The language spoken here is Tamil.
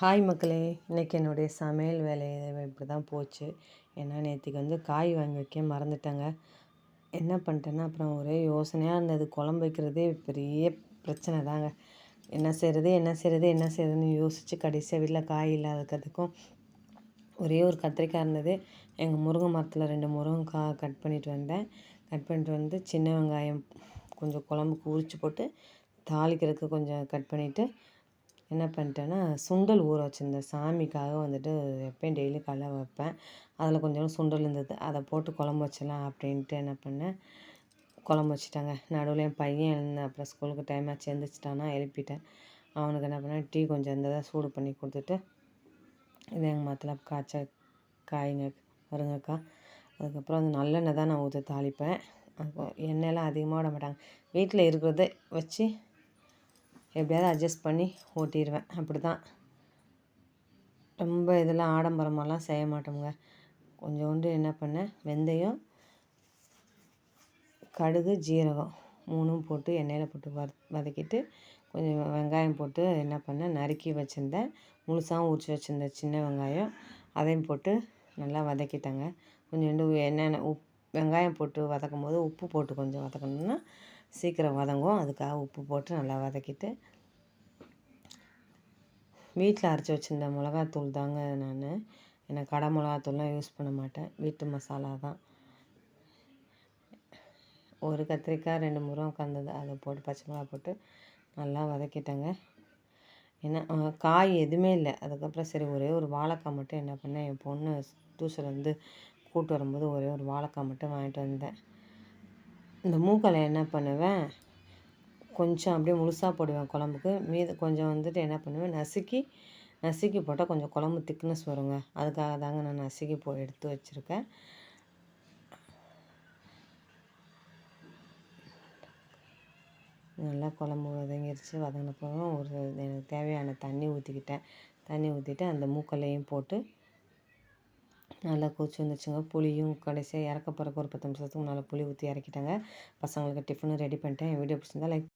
ஹாய் மக்களே இன்றைக்கி என்னுடைய சமையல் வேலை இப்படி தான் போச்சு. ஏன்னா நேற்றுக்கு வந்து காய் வாங்கி வைக்க மறந்துட்டேங்க. என்ன பண்ணிட்டேன்னா அப்புறம் ஒரே யோசனையாக இருந்தது. குழம்பு வைக்கிறதே பெரிய பிரச்சனை தாங்க என்ன செய்கிறது என்ன செய்கிறது என்ன செய்கிறதுன்னு யோசித்து கடைசியாக வீட்டில் காய் இல்லாததுக்கும் ஒரே ஒரு கத்திரிக்காய் இருந்தது. எங்கள் முருங்கை மரத்தில் ரெண்டு முருங்கைக்காய் கட் பண்ணிட்டு வந்தேன். கட் பண்ணிட்டு வந்து சின்ன வெங்காயம் கொஞ்சம் குழம்புக்கு உரித்து போட்டு தாளிக்கிறதுக்கு கொஞ்சம் கட் பண்ணிவிட்டு என்ன பண்ணிட்டேன்னா சுண்டல் ஊற வச்சுருந்தேன். சாமிக்காக வந்துட்டு எப்பயும் டெய்லி காலைல வைப்பேன். அதில் கொஞ்சம் சுண்டல் இருந்தது. அதை போட்டு குழம்பு வச்சிடலாம் அப்படின்ட்டு என்ன பண்ணேன். குழம்பு வச்சுட்டாங்க. நடுவில் என் பையன் இருந்தேன் அப்புறம் ஸ்கூலுக்கு டைம் ஆச்சு. எழுந்திரிச்சிட்டானா எழுப்பிட்டேன். அவனுக்கு என்ன பண்ணேன்? டீ கொஞ்சம் இருந்ததை சூடு பண்ணி கொடுத்துட்டு இது எங்கள் மரத்தில் காய்ச்ச காய்ங்க வருங்கக்கா அதுக்கப்புறம் அந்த நல்லெண்ணெய் தான் நான் ஊற்றி தாளிப்பேன். எண்ணெயெல்லாம் அதிகமாக விட மாட்டாங்க. வீட்டில் இருக்கிறத வச்சு எப்படியாவது அட்ஜஸ்ட் பண்ணி ஓட்டிடுவேன் அப்படி தான் ரொம்ப இதெல்லாம் ஆடம்பரமாலாம் செய்ய மாட்டோமுங்க. கொஞ்சோண்டு என்ன பண்ணேன்? வெந்தயம் கடுகு ஜீரகம் மூணும் போட்டு எண்ணெயில் போட்டு வத வதக்கிட்டு கொஞ்சம் வெங்காயம் போட்டு என்ன பண்ணேன்? நறுக்கி வச்சுருந்தேன். முழுசாகவும் உரிச்சு வச்சுருந்தேன் சின்ன வெங்காயம். அதையும் போட்டு நல்லா வதக்கிட்டேங்க. கொஞ்சோண்டு என்னென்ன உப் வெங்காயம் போட்டு வதக்கும் போது உப்பு போட்டு கொஞ்சம் வதக்கணுன்னா சீக்கிரம் வதங்கும் அதுக்காக உப்பு போட்டு நல்லா வதக்கிட்டு வீட்டில் அரைச்சி வச்சுருந்த மிளகாத்தூள் தாங்க நான். ஏன்னா கடை மிளகாத்தூள்லாம் யூஸ் பண்ண மாட்டேன். வீட்டு மசாலா தான். ஒரு கத்திரிக்காய் ரெண்டு முருகம் கந்தது அதை போட்டு பச்சை மிளகா போட்டு நல்லா வதக்கிட்டேங்க. ஏன்னா காய் எதுவுமே இல்லை. அதுக்கப்புறம் சரி ஒரே ஒரு வாழைக்காய் மட்டும் என்ன பண்ணேன்? என் பொண்ணு டியூஷன் வந்து கூப்பிட்டு வரும்போது ஒரே ஒரு வாழைக்காய் மட்டும் வாங்கிட்டு வந்தேன். இந்த மூக்களை என்ன பண்ணுவேன்? கொஞ்சம் அப்படியே முழுசாக போடுவேன் குழம்புக்கு. மீது கொஞ்சம் வந்துட்டு என்ன பண்ணுவேன்? நசுக்கி நசுக்கி போட்டால் கொஞ்சம் குழம்பு திக்னஸ் வருங்க. அதுக்காக தாங்க நான் நசுக்கி போ எடுத்து வச்சுருக்கேன். நல்லா குழம்பு வதங்கிருச்சு. வதங்கினப்போ ஒரு எனக்கு தேவையான தண்ணி ஊற்றிக்கிட்டேன் தண்ணி ஊற்றிட்டு அந்த மூக்கல்லையும் போட்டு நல்லா கொதிச்சு வந்துச்சுங்க புளியும் கடைசியாக இறக்க போகிறக்கு ஒரு பத்து நிமிஷத்துக்கு முன்னால் புளி ஊற்றி இறக்கிட்டேங்க. பசங்களுக்கு டிஃபனும் ரெடி பண்ணிட்டேன். என் வீடியோ பிடிச்சிருந்தா லைக்